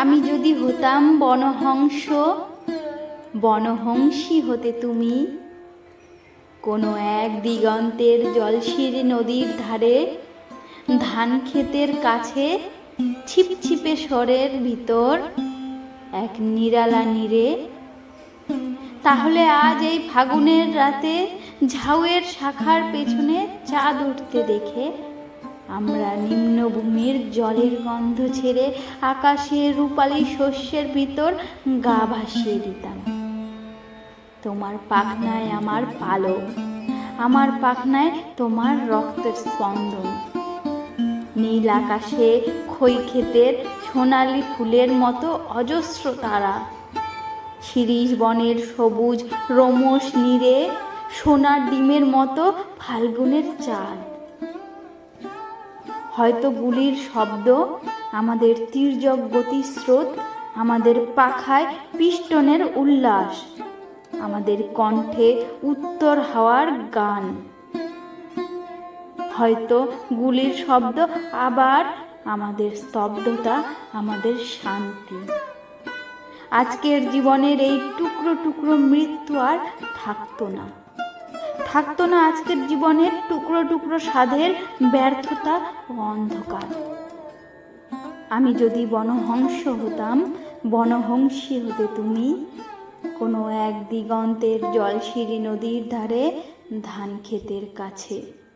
আমি যদি হতাম বনহংস, বনহংসী হতে তুমি। কোনো এক দিগন্তের জলশির নদীর ধারে, ধান ক্ষেতের কাছে ছিপছিপে স্বরের ভিতর এক নিরালা নিরে। তাহলে আজ এই ফাগুনের রাতে ঝাউয়ের শাখার পেছনে চাঁদ উঠতে দেখে আমরা নিম্নভূমির জলের গন্ধ ছেড়ে আকাশের রূপালী শস্যের ভিতর গা ভাসিয়ে দিতাম। তোমার পাখনায় আমার পালক, আমার পাখনায় তোমার রক্তের স্পন্দন। নীল আকাশে খই ক্ষেতের সোনালি ফুলের মতো অজস্র তারা, শিরিষ বনের সবুজ রোমস নীরে সোনার ডিমের মতো ফাল্গুনের চাঁদ। হয়তো গুলির শব্দ, আমাদের তীর্যক গতিস্রোত, আমাদের পাখায় পিষ্টনের উল্লাস, আমাদের কণ্ঠে উত্তর হাওয়ার গান। হয়তো গুলির শব্দ আবার আমাদের স্তব্ধতা, আমাদের শান্তি। আজকের জীবনের এই টুকরো টুকরো মৃত্যু আর থাকতো না। থাকতো না আজকের জীবনের টুকরো টুকরো স্বাদের ব্যর্থতা ও অন্ধকার। আমি যদি বনহংস হতাম, বনহংসী হতে তুমি কোনো এক দিগন্তের জলশিরি নদীর ধারে ধান ক্ষেতের কাছে।